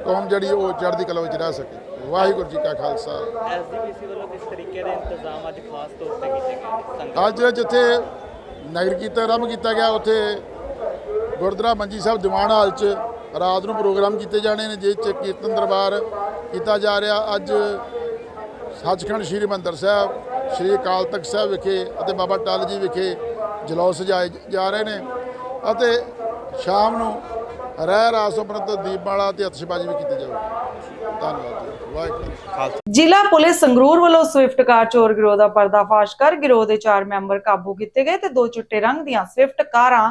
ਕੌਮ ਜਿਹੜੀ ਉਹ ਚੜ੍ਹਦੀ ਕਲਾ ਵਿੱਚ ਰਹਿ ਸਕੇ। ਵਾਹਿਗੁਰੂ ਜੀ ਕਾ ਖਾਲਸਾ। ਐਸਜੀਪੀਸੀ ਵੱਲੋਂ ਕਿਸ ਤਰੀਕੇ ਦੇ ਇੰਤਜ਼ਾਮ ਅੱਜ ਖਾਸ ਤੌਰ ਤੇ ਕੀਤੇ ਗਏ ਅੱਜ ਜਿੱਥੇ ਨਗਰ ਕੀਰਤਨ ਆਰੰਭ ਕੀਤਾ ਗਿਆ ਉੱਥੇ ਗੁਰਦੁਆਰਾ ਮੰਜੀ ਸਾਹਿਬ ਦੀਵਾਨ ਹਾਲ 'ਚ ਰਾਤ ਨੂੰ ਪ੍ਰੋਗਰਾਮ ਕੀਤੇ ਜਾਣੇ ਨੇ ਜਿਸ 'ਚ ਕੀਰਤਨ ਦਰਬਾਰ ਕੀਤਾ ਜਾ ਰਿਹਾ। ਅੱਜ ਸੱਚਖੰਡ ਸ੍ਰੀ ਹਰਿਮੰਦਰ ਸਾਹਿਬ ਸ੍ਰੀ ਅਕਾਲ ਤਖਤ ਸਾਹਿਬ ਵਿਖੇ ਅਤੇ ਬਾਬਾ ਟਾਲ ਜੀ ਵਿਖੇ ਜਲੌਸ ਸਜਾਏ ਜਾ ਰਹੇ ਨੇ ਅਤੇ ਸ਼ਾਮ ਨੂੰ ਰਹਿ ਰਾਸ ਉਪਰੰਤ ਦੀਪਮਾਲਾ ਤੇ ਅਤਿਸ਼ਬਾਜ਼ੀ ਵੀ ਕੀਤੀ ਜਾਵੇਗੀ ਧੰਨਵਾਦ ਵਾਹਿਗੁਰੂ। ਜ਼ਿਲ੍ਹਾ ਪੁਲਿਸ ਸੰਗਰੂਰ ਵੱਲੋਂ ਸਵਿਫਟ ਕਾਰ ਚੋਰ ਗਿਰੋਹ ਦਾ ਪਰਦਾਫਾਸ਼ ਕਰ ਗਿਰੋਹ ਦੇ 4 ਮੈਂਬਰ ਕਾਬੂ ਕੀਤੇ ਗਏ ਤੇ ਦੋ ਚਿੱਟੇ ਰੰਗ ਦੀਆਂ ਸਵਿਫਟ ਕਾਰਾਂ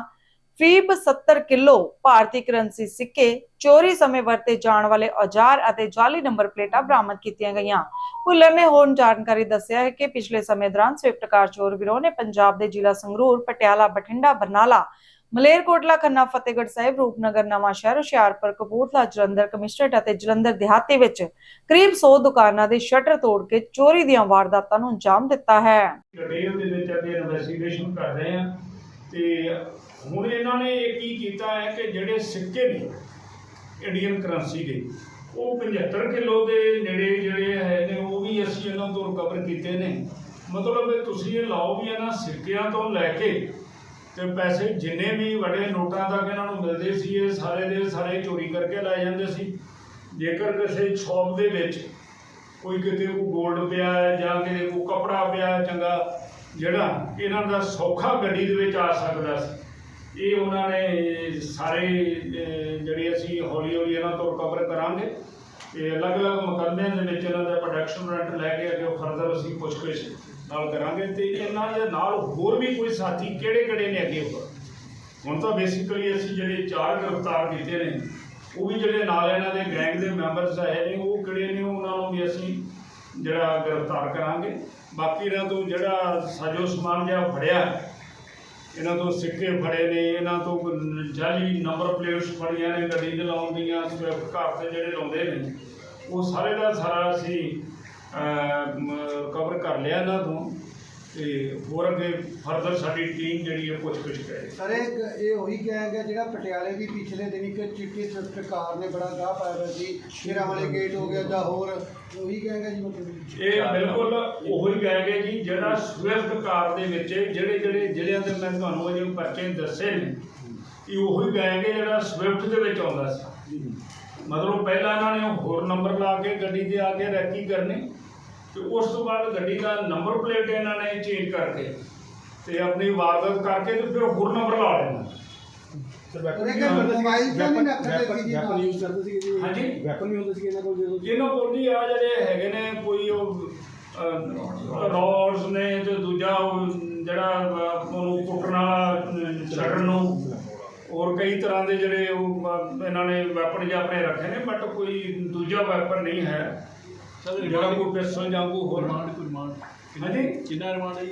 ਫੀਬ 70 ਕਿਲੋ ਭਾਰਤੀ ਕਰੰਸੀ ਸਿੱਕੇ ਚੋਰੀ ਸਮੇਂ ਵਰਤੇ ਜਾਣ ਵਾਲੇ ਔਜ਼ਾਰ ਅਤੇ ਜਾਲੀ ਨੰਬਰ ਪਲੇਟਾਂ ਬਰਾਮਦ ਕੀਤੀਆਂ ਗਈਆਂ। ਭੁੱਲਰ ਨੇ ਹੋਰ ਜਾਣਕਾਰੀ ਦੱਸਿਆ ਹੈ ਕਿ ਪਿਛਲੇ ਸਮੇਂ ਦੌਰਾਨ ਸਵਿਫਟ ਕਾਰ ਚੋਰ ਗਿਰੋਹ ਨੇ ਪੰਜਾਬ ਦੇ ਜ਼ਿਲ੍ਹਾ ਸੰਗਰੂਰ, ਪਟਿਆਲਾ, ਬਠਿੰਡਾ, ਬਰਨਾਲਾ ਮਲੇਰਕੋਟਲਾ ਖੰਨਾ ਫਤਿਹਗੜ੍ਹ ਸਾਹਿਬ, ਰੂਪਨਗਰ, ਨਵਾਂ ਸ਼ਹਿਰ, ਹੁਸ਼ਿਆਰਪੁਰ, ਕਪੂਰਥਲਾ, ਜਲੰਧਰ, ਕਮਿਸ਼ਨਰੇਟ ਅਤੇ ਜਲੰਧਰ ਦਿਹਾਤੀ ਵਿੱਚ ਕਰੀਬ 100 ਦੁਕਾਨਾਂ ਦੇ ਸ਼ਟਰ ਤੋੜ ਕੇ ਚੋਰੀ ਦੀਆਂ ਵਾਰਦਾਤਾਂ ਨੂੰ ਅੰਜਾਮ ਦਿੱਤਾ ਹੈ। ਡਿਟੇਲ ਦੇ ਵਿੱਚ ਅੱਗੇ ਇਨਵੈਸਟੀਗੇਸ਼ਨ ਕਰ ਰਹੇ ਆ ਤੇ ਹੁਣ ਇਹਨਾਂ ਨੇ ਇਹ ਕੀ ਕੀਤਾ ਹੈ ਕਿ ਜਿਹੜੇ ਸਿੱਕੇ ਨੇ ਇੰਡੀਅਨ ਕਰੰਸੀ ਦੇ, ਉਹ 75 ਕਿਲੋ ਦੇ ਨੇੜੇ ਜਿਹੜੇ ਹੈ ਨੇ, ਉਹ ਵੀ ਅਸੀਂ ਇਹਨਾਂ ਤੋਂ ਰਿਕਵਰ ਕੀਤੇ ਨੇ। ਮਤਲਬ ਤੁਸੀਂ ਇਹ ਲਾਓ ਵੀ ਇਹਨਾਂ ਸਿੱਕਿਆਂ ਤੋਂ ਲੈ ਕੇ ਤੇ ਪੈਸੇ ਜਿੰਨੇ ਵੀ ਵੱਡੇ ਨੋਟਾਂ ਤੱਕ ਇਹਨਾਂ ਨੂੰ ਮਿਲਦੇ ਸੀ ਇਹ ਸਾਰੇ ਦੇ ਸਾਰੇ ਚੋਰੀ ਕਰਕੇ ਲੈ ਜਾਂਦੇ ਸੀ। ਜੇਕਰ ਕਿਸੇ ਸ਼ਾਪ ਦੇ ਵਿੱਚ ਕੋਈ ਕਿਤੇ ਕੋ 골ਡ ਪਿਆ ਹੈ ਜਾਂ ਕਿਤੇ ਕੋ ਕਪੜਾ ਪਿਆ ਹੈ ਚੰਗਾ ਜਿਹੜਾ ਇਹਨਾਂ ਦਾ ਸੌਖਾ ਗੱਡੀ ਦੇ ਵਿੱਚ ਆ ਸਕਦਾ ਸੀ ਇਹ ਉਹਨਾਂ ਨੇ ਸਾਰੇ ਅਹ, ਜਿਹੜੇ ਅਸੀਂ ਹੌਲੀ ਹੌਲੀ ਇਹਨਾਂ ਤੋਂ ਰਿਕਵਰ ਕਰਾਂਗੇ। ਤੇ ਅਲੱਗ-ਅਲੱਗ ਮੁਕੱਦਮਿਆਂ ਦੇ ਵਿੱਚ ਇਹਨਾਂ ਦਾ ਪ੍ਰੋਡਕਸ਼ਨ ਰੈਂਟ ਲੈ ਕੇ ਅੱਗੇ ਫਰਦਰ ਅਸੀਂ ਪੁੱਛਗਿੱਛ ਨਾਲ ਕਰਾਂਗੇ ਤੇ ਇਹਨਾਂ ਦੇ ਨਾਲ ਹੋਰ ਵੀ ਕੋਈ ਸਾਥੀ ਕਿਹੜੇ ਕਿਹੜੇ ਨੇ ਅੱਗੇ ਹੋਰ ਹੁਣ ਤਾਂ ਬੇਸਿਕਲੀ ਅਸੀਂ ਜਿਹੜੇ ਚਾਰ ਗ੍ਰਿਫਤਾਰ ਕੀਤੇ ਨੇ, ਉਹ ਵੀ ਜਿਹੜੇ ਨਾਲ ਇਹਨਾਂ ਦੇ ਗੈਂਗ ਦੇ ਮੈਂਬਰਸ ਆਏ ਨੇ, ਉਹ ਕਿਹੜੇ ਨੇ ਉਹਨਾਂ ਨੂੰ ਵੀ ਅਸੀਂ ਜਿਹੜਾ ਗ੍ਰਿਫਤਾਰ ਕਰਾਂਗੇ। ਬਾਕੀ ਇਹਨਾਂ ਤੋਂ ਜਿਹੜਾ ਸਾਜੋ ਸਮਾਨ ਜਿਹਾ ਫੜਿਆ, ਇਹਨਾਂ ਤੋਂ ਸਿੱਕੇ ਫੜੇ ਨੇ, ਇਹਨਾਂ ਤੋਂ ਜਾਲੀ ਨੰਬਰ ਪਲੇਟਸ ਫੜੀਆਂ ਨੇ, ਗੱਡੀ ਦੇ ਲਾਉਣ ਦੀਆਂ, ਸਵਿਫਟ ਕਾਰ ਤੇ ਜਿਹੜੇ ਲਾਉਂਦੇ ਨੇ, ਉਹ ਸਾਰੇ ਦਾ ਸਾਰਾ ਅਸੀਂ ਕਵਰ ਕਰ ਲਿਆ ਇਹਨਾਂ ਤੋਂ ਤੇ ਹੋਰ ਅੱਗੇ ਫਰਦਰ ਸਾਡੀ ਟੀਮ ਜਿਹੜੀ ਹੈ ਪੁੱਛ ਪੁੱਛ ਕਰੇ। ਸਰ ਇਹ ਇਹ ਉਹੀ ਗੈਂਗ ਹੈ ਜਿਹੜਾ ਪਟਿਆਲੇ ਦੀ ਪਿਛਲੇ ਦਿਨੀ ਕਿ ਚਿੱਟੀ ਸਵਿਫਟ ਕਾਰ ਨੇ ਬੜਾ ਗਾਹ ਪਾਇਆ ਹੋਇਆ ਸੀ ਸ਼ੇਰਾਂ ਵਾਲੇ ਗੇਟ ਹੋ ਗਿਆ ਜਾਂ ਹੋਰ ਉਹੀ ਗੈਂਗ ਹੈ ਜੀ ਮਤਲਬ ਇਹ ਬਿਲਕੁਲ ਉਹੀ ਕਹਾਂਗੇ ਜੀ ਜਿਹੜਾ ਸਵਿਫਟ ਕਾਰ ਦੇ ਵਿੱਚ ਜਿਹੜੇ ਜਿਹੜੇ ਜ਼ਿਲ੍ਹਿਆਂ ਦੇ ਮੈਂ ਤੁਹਾਨੂੰ ਅਜੇ ਪਰਚੇ ਦੱਸੇ ਨੇ ਕਿ ਉਹੀ ਕਹਾਂਗੇ ਜਿਹੜਾ ਸਵਿਫਟ ਦੇ ਵਿੱਚ ਆਉਂਦਾ ਸੀ। ਮਤਲਬ ਪਹਿਲਾਂ ਇਹਨਾਂ ਨੇ ਹੋਰ ਨੰਬਰ ਲਾ ਕੇ ਗੱਡੀ ਦੇ ਆ ਕੇ ਰੈਕੀ ਕਰਨੀ ਤੇ ਉਸ ਤੋਂ ਬਾਅਦ ਗੱਡੀ ਦਾ ਨੰਬਰ ਪਲੇਟ ਇਹਨਾਂ ਨੇ ਚੇਂਜ ਕਰਕੇ ਤੇ ਆਪਣੀ ਵਾਰਦਾਤ ਕਰਕੇ ਤੇ ਫਿਰ ਹੋਰ ਨੰਬਰ ਲਾ ਲੈਣਾ। ਇਹਨਾਂ ਕੋਲ ਜੀ ਆ ਜਿਹੜੇ ਹੈਗੇ ਨੇ ਕੋਈ ਉਹ ਰੋਡਸ ਨੇ ਤੇ ਦੂਜਾ ਉਹ ਜਿਹੜਾ ਉਹਨੂੰ ਕੁੱਟਣ ਵਾਲਾ ਨੂੰ। ਹੋਰ ਕਈ ਤਰ੍ਹਾਂ ਦੇ ਜਿਹੜੇ ਉਹ ਇਹਨਾਂ ਨੇ ਵੈਪਨ ਜਿਹਾ ਆਪਣੇ ਰੱਖੇ ਨੇ ਬਟ ਕੋਈ ਦੂਜਾ ਵੈਪਨ ਨਹੀਂ ਹੈ। ਜਿਹੜਾ ਕੋਈ ਪਿਸਟਲ ਜਾਂ ਕੋਈ ਹੋਰ ਹਾਂਜੀ? ਕਿੰਨਾ ਰਿਮਾਂਡ ਹੈ ਜੀ?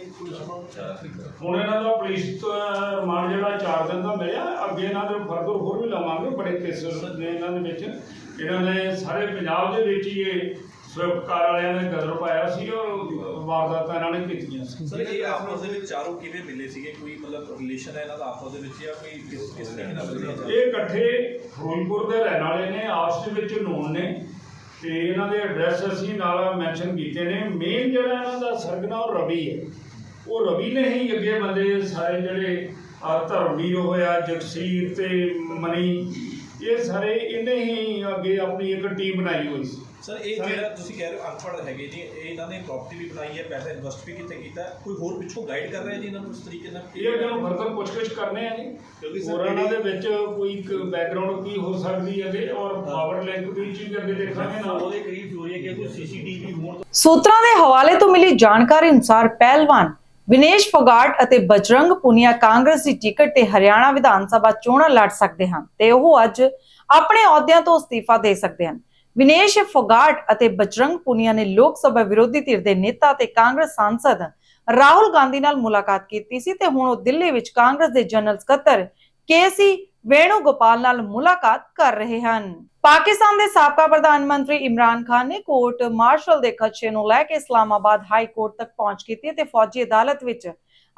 ਹੁਣ ਇਹਨਾਂ ਦਾ ਪੁਲਿਸ ਰਿਮਾਂਡ ਜਿਹੜਾ 4 ਦਿਨ ਦਾ ਮਿਲਿਆ ਅੱਗੇ ਇਹਨਾਂ ਦੇ ਫਰਦਰ ਹੋਰ ਵੀ ਲਵਾਂਗੇ ਬੜੇ ਕੇਸਸ ਨੇ ਇਹਨਾਂ ਦੇ ਵਿੱਚ। ਇਹਨਾਂ ਨੇ ਸਾਰੇ ਪੰਜਾਬ ਦੇ ਵਿੱਚ ਹੀ ਇਹ ਸਵਿਫਟ ਕਾਰ ਵਾਲਿਆਂ ਨੇ ਗਦਰ ਪਾਇਆ ਸੀ ਔਰ ਵਾਰਦਾਤਾਂ ਇਹਨਾਂ ਨੇ ਕੀਤੀਆਂ ਸੀ। ਸਰ ਇਹ ਆਪਸ ਦੇ ਵਿੱਚ ਚਾਰੋਂ ਕਿਵੇਂ ਮਿਲੇ ਸੀਗੇ? ਕੋਈ ਮਤਲਬ ਰਿਲੇਸ਼ਨ ਹੈ ਇਹਨਾਂ ਦਾ ਆਪਸ ਦੇ ਵਿੱਚ ਜਾਂ ਕੋਈ ਕਿਸ ਕਿਸ ਤਰੀਕੇ ਨਾਲ ਮਿਲੇ ਇਹ ਇਕੱਠੇ ਫਿਰੋਜ਼ਪੁਰ ਦੇ ਰਹਿਣ ਵਾਲੇ ਨੇ ਆਪਸ ਦੇ ਵਿੱਚ ਨੋਨ ਨੇ। ਤੇ ਇਹਨਾਂ ਦੇ ਐਡਰੈਸ ਅਸੀਂ ਨਾਲ ਮੈਂਸ਼ਨ ਕੀਤੇ ਨੇ। ਮੇਨ ਜਿਹੜਾ ਇਹਨਾਂ ਦਾ ਸਰਗਨਾ ਉਹ ਰਵੀ ਹੈ। ਉਹ ਰਵੀ ਨੇ ਹੀ ਅੱਗੇ ਬੰਦੇ ਸਾਰੇ ਜਿਹੜੇ ਆ ਧਰਮਵੀਰ ਹੋਇਆ ਜਗਸੀਰ ਤੇ ਮਨੀ ਇਹ ਸਾਰੇ ਇਹਨੇ ਹੀ ਅੱਗੇ ਆਪਣੀ ਇੱਕ ਟੀਮ ਬਣਾਈ ਹੋਈ ਸੀ। ਸਰ ਇਹ ਜਿਹੜਾ ਤੁਸੀਂ ਕਹਿ ਰਹੇ ਹੋ ਅਨਪੜ੍ਹ ਹੈਗੇ ਜੀ ਇਹ ਇਹਨਾਂ ਨੇ ਪ੍ਰਾਪਰਟੀ ਵੀ ਬਣਾਈ ਹੈ ਪੈਸਾ ਇਨਵੈਸਟ ਵੀ ਕਿਤੇ ਕੀਤਾ। ਕੋਈ ਹੋਰ ਪਿੱਛੋਂ ਗਾਈਡ ਕਰ ਰਿਹਾ ਜੀ ਇਹਨਾਂ ਨੂੰ ਇਸ ਤਰੀਕੇ ਨਾਲ? ਇਹ ਅੱਗੇ ਨੂੰ ਫਰਦਰ ਪੁੱਛਗਿੱਛ ਕਰਨੇ ਆ ਜੀ। ਹੋਰ ਇਹਨਾਂ ਦੇ ਵਿੱਚ ਕੋਈ ਇੱਕ ਬੈਕਗ੍ਰਾਉਂਡ ਕੀ ਹੋ ਸਕਦੀ ਹੈ ਤੇ ਔਰ ਪਾਵਰ ਲਿੰਕ ਵੀ ਚੀਜ਼ ਅੱਗੇ ਦੇਖਾਂਗੇ ਨਾਲ ਉਹਦੇ ਕਰੀਬ ਹੋ ਰਹੀ ਹੈ ਕਿ ਕੋਈ ਸੀਸੀਟੀਵੀ ਹੋਣ ਸੂਤਰਾਂ ਦੇ ਹਵਾਲੇ ਤੋਂ ਮਿਲੀ ਜਾਣਕਾਰੀ ਅਨੁਸਾਰ ਪਹਿਲਵਾਨ ਵਿਨੇਸ਼ ਫੋਗਾਟ ਅਤੇ ਬਜਰੰਗ ਪੁਨੀਆ ਕਾਂਗਰਸ ਦੀ ਟਿਕਟ ਤੇ ਹਰਿਆਣਾ ਵਿਧਾਨ ਸਭਾ ਚੋਣਾਂ ਲੜ ਸਕਦੇ ਹਨ ਤੇ ਉਹ ਅੱਜ ਆਪਣੇ ਅਹੁਦਿਆਂ ਤੋਂ ਅਸਤੀਫਾ ਦੇ ਸਕਦੇ ਹਨ। ਵਿਨੇਸ਼ ਫੋਗਾਟ ਅਤੇ ਬਜਰੰਗ ਪੁਨੀਆ ਨੇ ਲੋਕ ਸਭਾ ਵਿਰੋਧੀ ਧਿਰ ਦੇ ਨੇਤਾ ਤੇ ਕਾਂਗਰਸ ਸਾਂਸਦ ਰਾਹੁਲ ਗਾਂਧੀ ਨਾਲ ਮੁਲਾਕਾਤ ਕੀਤੀ ਸੀ ਤੇ ਹੁਣ ਉਹ ਦਿੱਲੀ ਵਿੱਚ ਕਾਂਗਰਸ ਦੇ ਜਨਰਲ ਸਕੱਤਰ ਕੇਸੀ ਵੇਣੂ ਗੋਪਾਲ ਨਾਲ ਮੁਲਾਕਾਤ ਕਰ ਰਹੇ ਹਨ। ਪਾਕਿਸਤਾਨ ਦੇ ਸਾਬਕਾ ਪ੍ਰਧਾਨ ਮੰਤਰੀ ਇਮਰਾਨ ਖਾਨ ਨੇ ਕੋਰਟ ਮਾਰਸ਼ਲ ਦੇ ਖਦਸ਼ੇ ਨੂੰ ਲੈ ਕੇ ਇਸਲਾਮਾਬਾਦ ਹਾਈ ਕੋਰਟ ਤੱਕ ਪਹੁੰਚ ਕੀਤੀ ਤੇ ਫੌਜੀ ਅਦਾਲਤ ਵਿੱਚ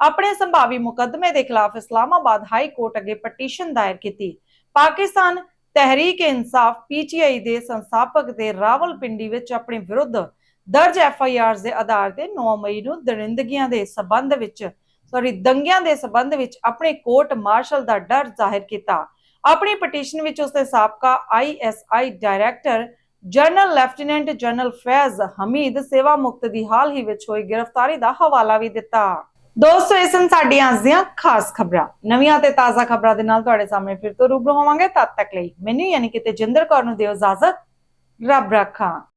ਆਪਣੇ ਸੰਭਾਵੀ ਮੁਕੱਦਮੇ ਦੇ ਖਿਲਾਫ ਇਸਲਾਮਾਬਾਦ ਹਾਈ ਕੋਰਟ ਅੱਗੇ ਪਟੀਸ਼ਨ ਦਾਇਰ ਕੀਤੀ। ਪਾਕਿਸਤਾਨ ਤਹਿਰੀਕ ਇਨਸਾਫ ਪੀਟੀਆਈ ਦੇ ਸੰਸਥਾਪਕ ਦੇ ਰਾਵਲਪਿੰਡੀ ਵਿੱਚ ਆਪਣੇ ਵਿਰੁੱਧ ਦਰਜ ਐਫ ਆਈ ਆਰ ਦੇ ਆਧਾਰ ਤੇ 9 ਮਈ ਨੂੰ ਦਰਿੰਦਗੀਆਂ ਦੇ ਸਬੰਧ ਵਿੱਚ ਸੌਰੀ ਦੰਗਿਆਂ ਦੇ ਸਬੰਧ ਵਿੱਚ ਆਪਣੇ ਕੋਰਟ ਮਾਰਸ਼ਲ ਦਾ ਡਰ ਜ਼ਾਹਿਰ ਕੀਤਾ। ਆਪਣੀ ਪਟੀਸ਼ਨ ਵਿੱਚ ਉਸਨੇ ਸਾਬਕਾ ISI director general lieutenant general Faiz Hameed ਸੇਵਾ ਮੁਕਤ ਦੀ ਹਾਲ ਹੀ ਵਿੱਚ ਹੋਈ ਗ੍ਰਿਫਤਾਰੀ ਦਾ ਹਵਾਲਾ ਵੀ ਦਿੱਤਾ। ਦੋਸਤੋ ਇਸ ਸਨ ਸਾਡੀਆਂ ਅੱਜ ਦੀਆਂ ਖਾਸ ਖਬਰਾਂ। ਨਵੀਆਂ ਤੇ ਤਾਜ਼ਾ ਖਬਰਾਂ ਦੇ ਨਾਲ ਤੁਹਾਡੇ ਸਾਹਮਣੇ ਫਿਰ ਤੋਂ ਰੂਬਰੂ ਹੋਵਾਂਗੇ। ਤਦ ਤੱਕ ਲਈ ਮੈਨੂੰ ਯਾਨੀ ਕਿ ਤੇਜਿੰਦਰ ਕੌਰ ਨੂੰ ਦਿਓ ਇਜਾਜ਼ਤ। ਰੱਬ ਰੱਖਾ।